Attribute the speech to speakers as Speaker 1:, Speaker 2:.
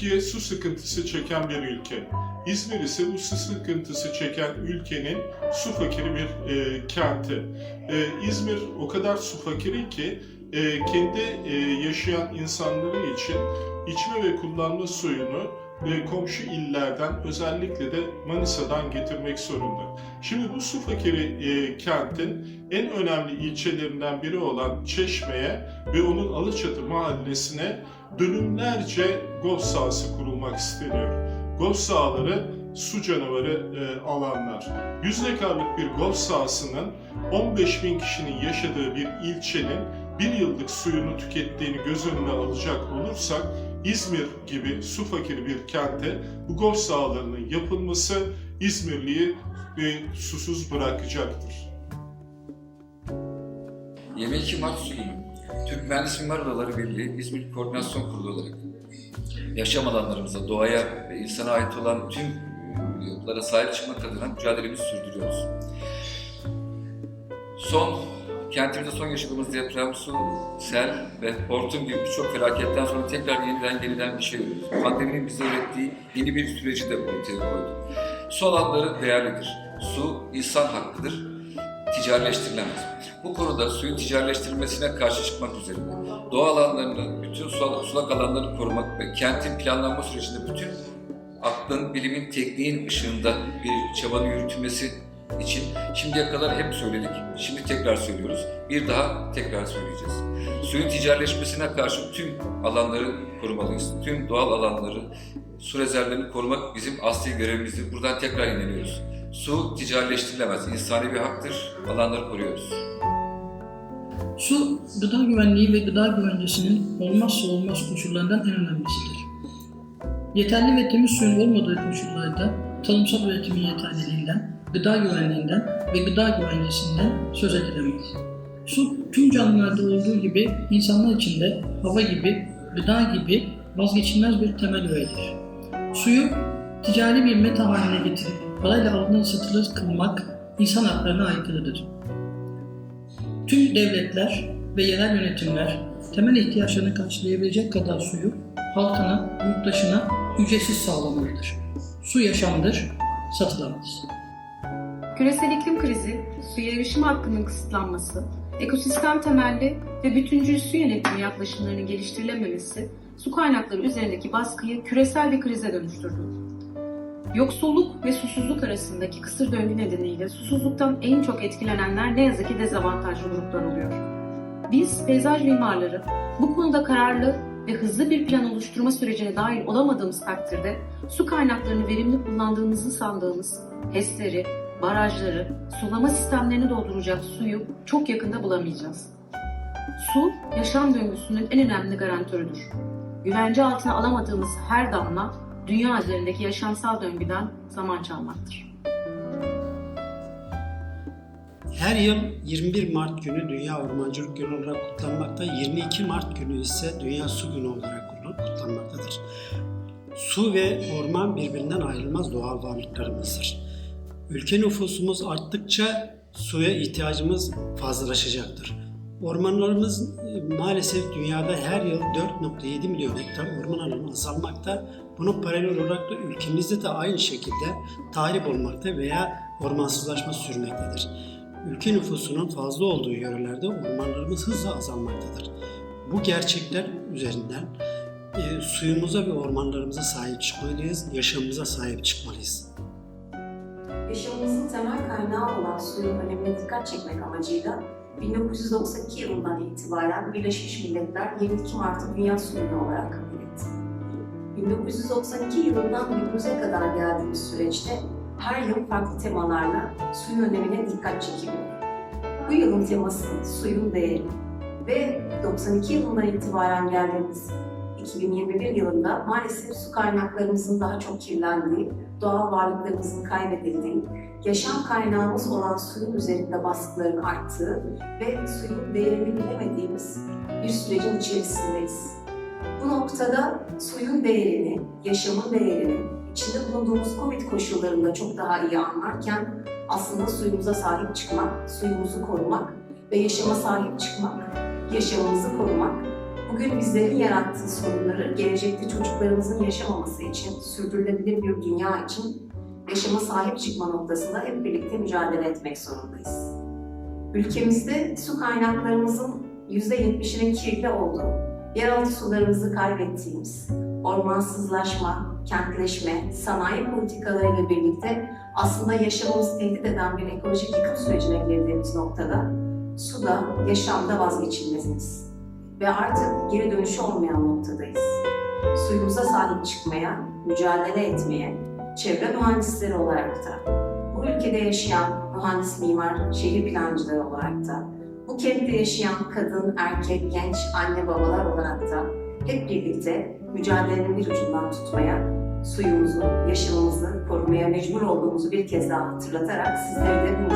Speaker 1: Türkiye su sıkıntısı çeken bir ülke. İzmir ise bu su sıkıntısı çeken ülkenin su fakiri bir e, kenti. E, İzmir o kadar su fakiri ki e, kendi e, yaşayan insanları için içme ve kullanma suyunu e, komşu illerden özellikle de Manisa'dan getirmek zorunda. Şimdi bu su fakiri e, kentin en önemli ilçelerinden biri olan Çeşme'ye ve onun Alıçatı mahallesine dönümlerce golf sahası kurulmak isteniyor. Golf sahaları su canavarı e, alanlar. 100 dekarlık bir golf sahasının 15 bin kişinin yaşadığı bir ilçenin bir yıllık suyunu tükettiğini göz önüne alacak olursak İzmir gibi su fakiri bir kente bu golf sahalarının yapılması İzmirliyi e, susuz bırakacaktır.
Speaker 2: 22 Mart Günü. Türk Mühendis Mimar Odaları Birliği İzmir Koordinasyon Kurulu olarak yaşam alanlarımıza, doğaya ve insana ait olan tüm yapılara sahip çıkmak adına mücadelemizi sürdürüyoruz. Son, kentimizde son yaşadığımız deprem, su, sel ve hortum gibi birçok felaketten sonra tekrar yeniden yeniden bir şey ürüyoruz. Pandeminin bize öğrettiği yeni bir süreci de ortaya koydu. Su alanları değerlidir. Su insan hakkıdır, ticarileştirilemez. Bu konuda suyun ticarileştirilmesine karşı çıkmak üzerine doğa alanlarını, bütün su- sulak alanlarını korumak ve kentin planlanma sürecinde bütün aklın, bilimin, tekniğin ışığında bir çabanın yürütülmesi için şimdiye kadar hep söyledik. Şimdi tekrar söylüyoruz. Bir daha tekrar söyleyeceğiz. Suyun ticarileşmesine karşı tüm alanları korumalıyız. Tüm doğal alanları, su rezervlerini korumak bizim asli görevimizdir. Buradan tekrar inanıyoruz. Su ticarileştirilemez. İnsani bir haktır. Alanları koruyoruz.
Speaker 3: Su, gıda güvenliği ve gıda güvencesinin olmazsa olmaz koşullarından en önemlisidir. Yeterli ve temiz suyun olmadığı koşullarda tarımsal üretimin yeterliliğinden, gıda güvenliğinden ve gıda güvencesinden söz edilemeyiz. Su, tüm canlılarda olduğu gibi insanlar için de hava gibi, gıda gibi vazgeçilmez bir temel öğedir. Suyu ticari bir meta haline getirip parayla alınır satılır kılmak insan haklarına aykırıdır. Tüm devletler ve yerel yönetimler temel ihtiyaçlarını karşılayabilecek kadar suyu halkına, yurttaşına ücretsiz sağlamalıdır. Su yaşamdır, satılamaz.
Speaker 4: Küresel iklim krizi, suya erişim hakkının kısıtlanması, ekosistem temelli ve bütüncül su yönetimi yaklaşımlarının geliştirilememesi, su kaynakları üzerindeki baskıyı küresel bir krize dönüştürdü. Yoksulluk ve susuzluk arasındaki kısır döngü nedeniyle susuzluktan en çok etkilenenler ne yazık ki dezavantajlı gruplar oluyor. Biz peyzaj mimarları bu konuda kararlı ve hızlı bir plan oluşturma sürecine dahil olamadığımız takdirde su kaynaklarını verimli kullandığımızı sandığımız HES'leri, barajları, sulama sistemlerini dolduracak suyu çok yakında bulamayacağız. Su, yaşam döngüsünün en önemli garantörüdür. Güvence altına alamadığımız her damla, dünya üzerindeki yaşamsal döngüden zaman çalmaktır.
Speaker 5: Her yıl 21 Mart günü Dünya Ormancılık Günü olarak kutlanmakta, 22 Mart günü ise Dünya Su Günü olarak kutlanmaktadır. Su ve orman birbirinden ayrılmaz doğal varlıklarımızdır. Ülke nüfusumuz arttıkça suya ihtiyacımız fazlalaşacaktır. Ormanlarımız e, maalesef dünyada her yıl 4.7 milyon hektar orman alanı azalmakta. Bunun paralel olarak da ülkemizde de aynı şekilde tahrip olmakta veya ormansızlaşma sürmektedir. Ülke nüfusunun fazla olduğu yörelerde ormanlarımız hızla azalmaktadır. Bu gerçekler üzerinden e, suyumuza ve ormanlarımıza sahip çıkmalıyız, yaşamımıza sahip çıkmalıyız.
Speaker 6: Yaşamımızın temel kaynağı olan suyun önemine dikkat çekmek amacıyla 1992 yılından itibaren Birleşmiş Milletler 22 Mart'ı Dünya Su Günü olarak kabul etti. 1992 yılından günümüze kadar geldiğimiz süreçte her yıl farklı temalarla suyun önemine dikkat çekiliyor. Bu yılın teması suyun değeri ve 92 yılından itibaren geldiğimiz 2021 yılında maalesef su kaynaklarımızın daha çok kirlendiği, doğal varlıklarımızın kaybedildiği, yaşam kaynağımız olan suyun üzerinde baskıların arttığı ve suyun değerini bilemediğimiz bir sürecin içerisindeyiz. Bu noktada suyun değerini, yaşamın değerini içinde bulunduğumuz Covid koşullarında çok daha iyi anlarken aslında suyumuza sahip çıkmak, suyumuzu korumak ve yaşama sahip çıkmak, yaşamımızı korumak Bugün bizlerin yarattığı sorunları gelecekte çocuklarımızın yaşamaması için, sürdürülebilir bir dünya için yaşama sahip çıkma noktasında hep birlikte mücadele etmek zorundayız. Ülkemizde su kaynaklarımızın %70'inin kirli olduğu, yeraltı sularımızı kaybettiğimiz, ormansızlaşma, kentleşme, sanayi politikalarıyla birlikte aslında yaşamımızı tehdit eden bir ekolojik yıkım sürecine girdiğimiz noktada su da yaşamda vazgeçilmezimiz. Ve artık geri dönüşü olmayan noktadayız. Suyumuza sahip çıkmaya, mücadele etmeye, çevre mühendisleri olarak da, bu ülkede yaşayan mühendis, mimar, şehir plancıları olarak da, bu kentte yaşayan kadın, erkek, genç, anne, babalar olarak da hep birlikte mücadelenin bir ucundan tutmaya, suyumuzu, yaşamımızı korumaya mecbur olduğumuzu bir kez daha hatırlatarak sizleri de bu